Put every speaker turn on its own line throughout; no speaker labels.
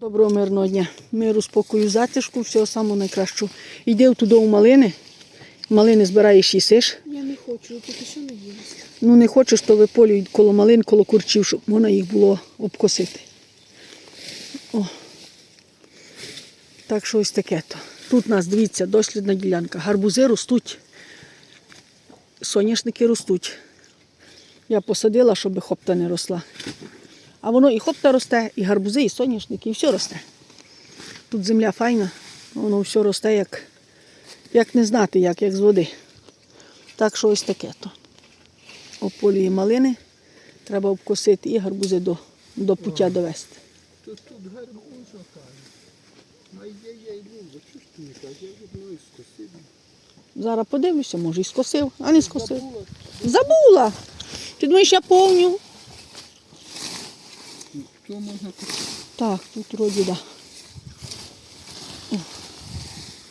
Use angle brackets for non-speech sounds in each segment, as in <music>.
Доброго мирного дня. Миру, спокою, затишку, всього самого найкращого. Йди туди у малини. Малини збираєш їсиш.
Я не хочу, я поки що не їсть.
Ну не хочеш, то виполюй коло малин, коло курчів, щоб можна їх було обкосити. О. Так що ось таке то. Тут у нас, дивіться, дослідна ділянка. Гарбузи ростуть, соняшники ростуть. Я посадила, щоб хопта не росла. А воно і хопта росте, і гарбузи, і соняшники, і все росте. Тут земля файна, воно все росте, як, як не знати, як, як з води. Так що ось таке то ополює малини, треба обкосити і гарбузи до, до пуття довести.
Тут тут гарбуза каже. Ай-яй-яй, Люба, чого ж ти не кажеш? Я одну і скосив.
Зараз подивлюся, може і скосив, а не скосив.
Забула.
Забула. Ти думаєш, я повню?
Хто можна купити?
Так, тут вроді да.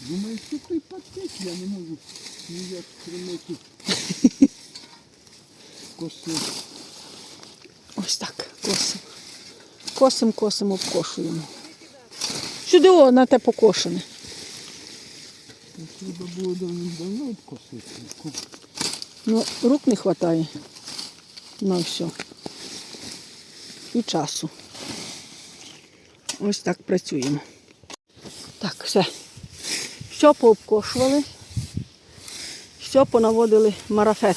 Думаю, що той пакет я не можу ніяк тримати. Косив.
Ось так, косим. Косим, косим, обкошуємо. Сюди о, на те покошене.
Треба було давно обкосити.
Ну, рук не вистачає на все. І часу. Ось так працюємо. Так, все. Все пообкошували. Все понаводили марафет.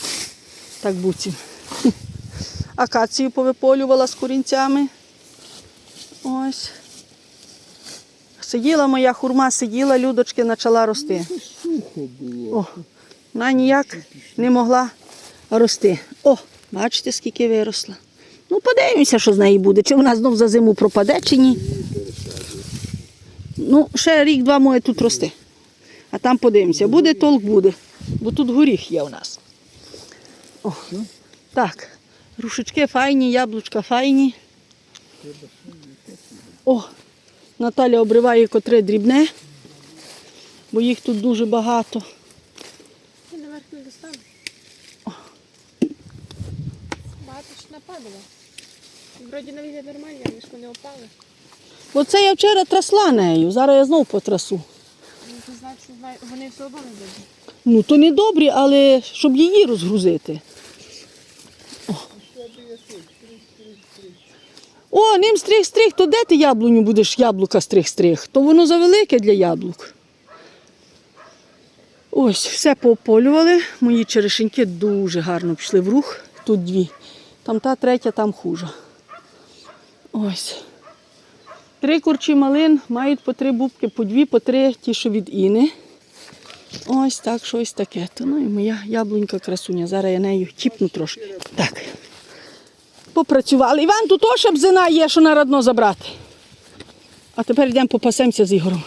Так буцім. <laughs> Акацію повиполювала з корінцями. Ось. Сиділа моя хурма, сиділа, людочки почала рости.
Сухо було.
О, вона ніяк не могла рости. О, бачите, скільки виросла. Ну, подивимося, що з неї буде. Чи вона знов за зиму пропаде, чи ні. Ну, ще рік-два може тут рости. А там подивимося. Буде толк буде. Бо тут горіх є у нас. О, так. Рушечки файні, яблучка файні. О, Наталя обриває котре дрібне, бо їх тут дуже багато.
Я наверх не достану. Багато ж нападало. Вроді на вигляд нормальні, але ж вони опали.
Оце я вчора трасла нею, зараз я знову потрасу.
Ну, Це значить, вони все одно не добрі.
Ну, то не добрі, але щоб її розгрузити. О, ним стриг-стриг, то де ти яблуню будеш яблука стриг-стриг? То воно завелике для яблук. Ось, все пополювали. Мої черешеньки дуже гарно пішли в рух. Тут дві. Там та третя, там хуже. Ось. Три курчі малин мають по три бубки, по дві, по три, ті, що від Іни. Ось так, щось таке. То, ну і моя яблунька красуня. Зараз я нею тіпну трошки. Так. Попрацювали. Іван, тут теж бзина є, що на родно забрати. А тепер йдемо попасемося з Ігорем.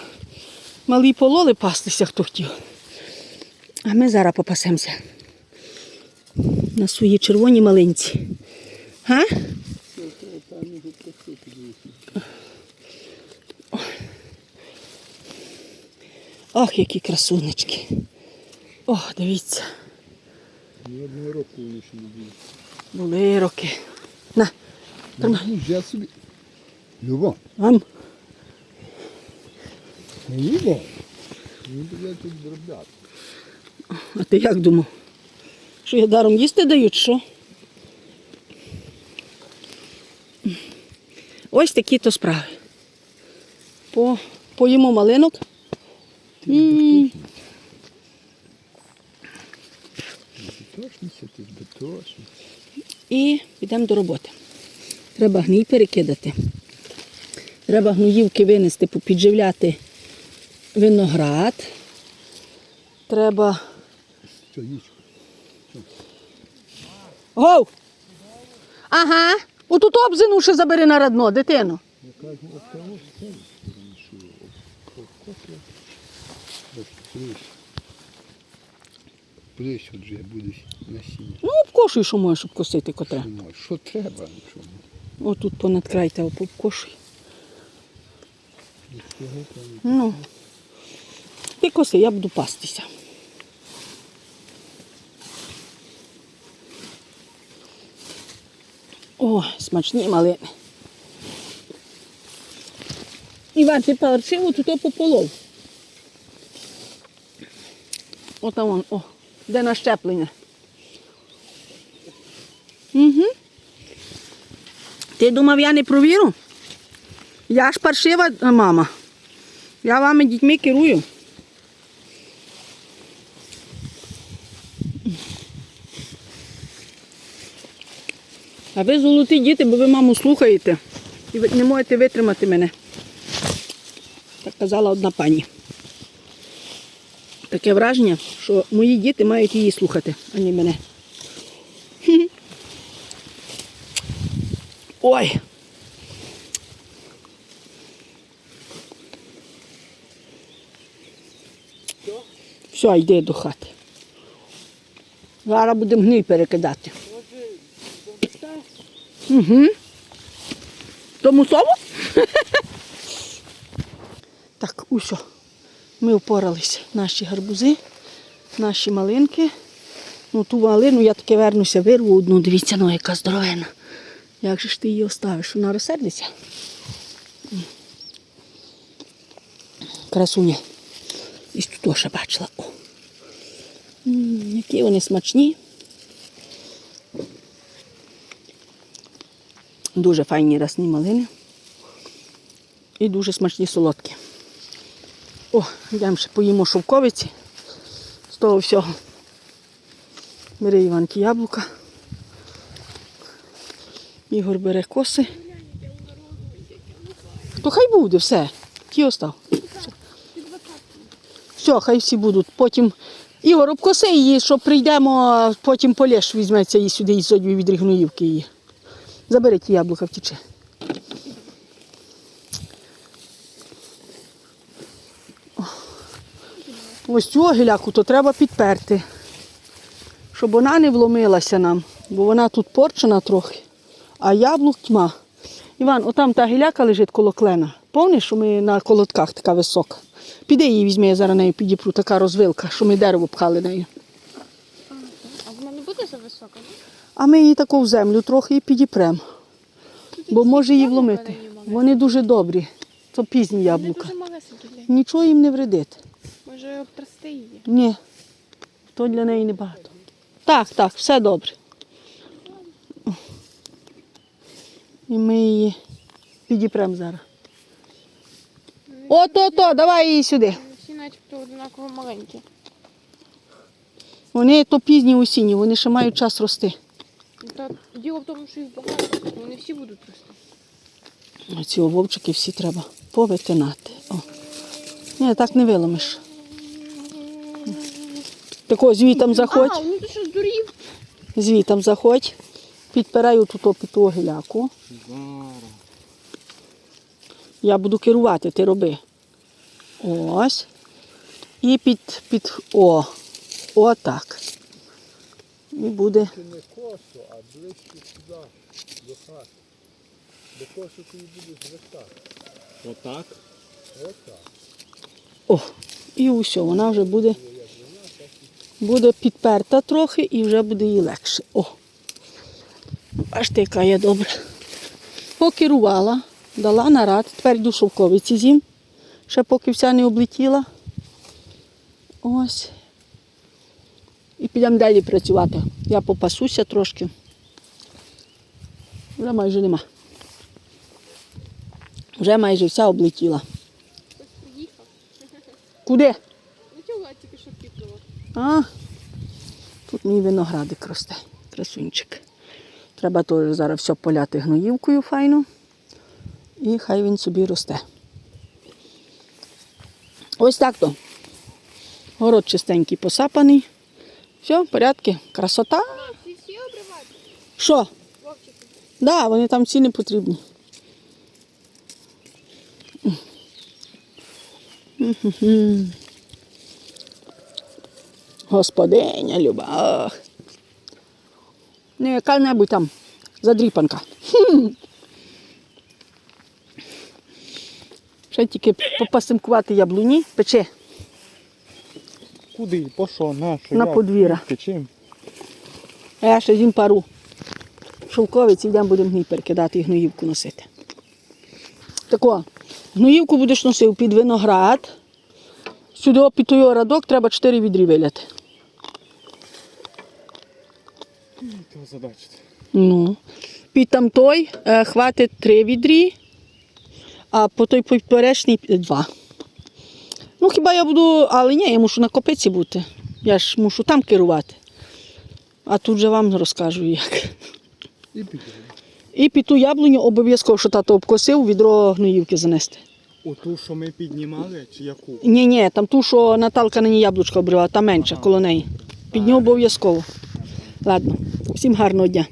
Малі пололи пастися, хто хотів. А ми зараз попасемося. На свої червоні малинці. Га? Ох, які красунечки. О, дивіться.
Ні одного року вони ще не було.
Були роки. На, тримай.
Ну, я собі. Люба,
Вам.
Люба. Ну, буде тут дробляти.
А ти як думав? Що я даром їсти даю, що? Ось такі то справи. По, поїмо малинок. М. І підемо до роботи. Треба гній перекидати. Треба гноївки винести, попідживляти виноград. Треба. Гоу! Ага. Отут обзину ще забери на родно, дитину.
От вже буде насіння.
Ну, обкошуй, що можеш обкосити котре.
Що треба?
Отут понад край тебе обкошуй. Ну. Ти коси, я буду пастися. О, смачні малини. Іван, ти паршиво тут пополов. О, там вон, о, де на щеплення. Угу. Ти думав, я не провірю? Я ж паршива мама. Я вами дітьми керую. А ви золоті діти, бо ви маму слухаєте і ви не можете витримати мене. Так казала одна пані. Таке враження, що мої діти мають її слухати, а не мене. <laughs> Ой. Все, йди до хати. Зараз будемо гній перекидати. Угу. Тому слово? <laughs> так, усьо. Ми впоралися. Наші гарбузи, наші малинки. Ну, ту малину я таки вернуся, вирву одну, дивіться, ну яка здоровена. Як же ж ти її оставиш? Вона розсердиться? Красуня. І тут ще бачила. О. Які вони смачні. Дуже файні росні малини. І дуже смачні солодкі. О, йдемо ще поїмо шовковиці. З того всього. Бери Іванки яблука. Ігор бере коси. То хай буде все. Ті остав. Все, хай всі будуть. Потім Ігор обкоси її, що прийдемо, потім полєш візьметься і сюди і сьогодні від Рігнуївки її. Забери ті яблука втіче. Ось цю гіляку то треба підперти, щоб вона не вломилася нам, бо вона тут порчена трохи, а яблук тьма. Іван, отам та гіляка лежить коло клена. Помниш, що ми на колодках така висока. Піди її візьми, я зараз нею підіпру, така розвилка, що ми дерево пхали нею.
А вона не буде за висока, ні?
А ми її таку в землю трохи і підіпремо. Бо може її вломити. Вони дуже добрі. То пізні яблука. Нічого їм не вредить.
Може обтрасти її.
Ні. То для неї небагато. Так, так, все добре. І ми її підіпремо зараз. От-от-от, давай її сюди.
Всі начебто однаково маленькі.
Вони то пізні осінні, вони ще мають час рости.
Та діло в тому, що їх багато, вони всі будуть рости.
Ці вовчики всі треба повитинати. О. Ні, так не виломиш. Такого звітом заходь.
А, ну ти що здурів?
Звітом заходь. Підпираю тут під ту гіляку. Я буду керувати, ти роби. Ось. І під, під о. Отак. І буде.
Не косо, а ближче сюди, до хати. До косу ти будеш вертати.
Отак.
Отак.
О. І усе, вона вже буде, буде підперта трохи і вже буде їй легше. О. Бачите, яка я добра. Покерувала, дала нарад, тепер йду шовковиці зім. Ще поки вся не облетіла. Ось. І підемо далі працювати. Я попасуся трошки. Вже майже нема. Вже майже вся облетіла.
Хтось приїхав.
Куди?
Ну чого тільки що пікнуло?
А, тут мій виноградик росте, красунчик. Треба теж зараз все поляти гноївкою файно. І хай він собі росте. Ось так то. Город чистенький посапаний. Все, в порядку, красота.
Обривати.
Що?
Вовчики.
Да, вони там всі не потрібні. Господиня люба. Не яка-небудь там задріпанка. Ще тільки попасимкувати яблуні, пече
Куди? По що? На що?
на подвір'я.
Чим?
А я ще зім пару шовковиць і йдемо будемо гній перекидати і гноївку носити. Тако, Гноївку будеш носив під виноград. Сюди під той радок треба 4 відрі виляти. Ну. Під там той е, хватить 3 відрі, а по той поперечний 2. Ну, хіба я буду, але ні, я мушу на копиці бути. Я ж мушу там керувати. А тут же вам розкажу як.
І піде.
І під ту яблуню обов'язково, що тато обкосив, відро гноївки занести.
Оту, що ми піднімали, чи яку?
Ні, ні, там ту, що Наталка на ній яблучко обрила, та менша, коло неї. Під нього обов'язково. Ладно, всім гарного дня.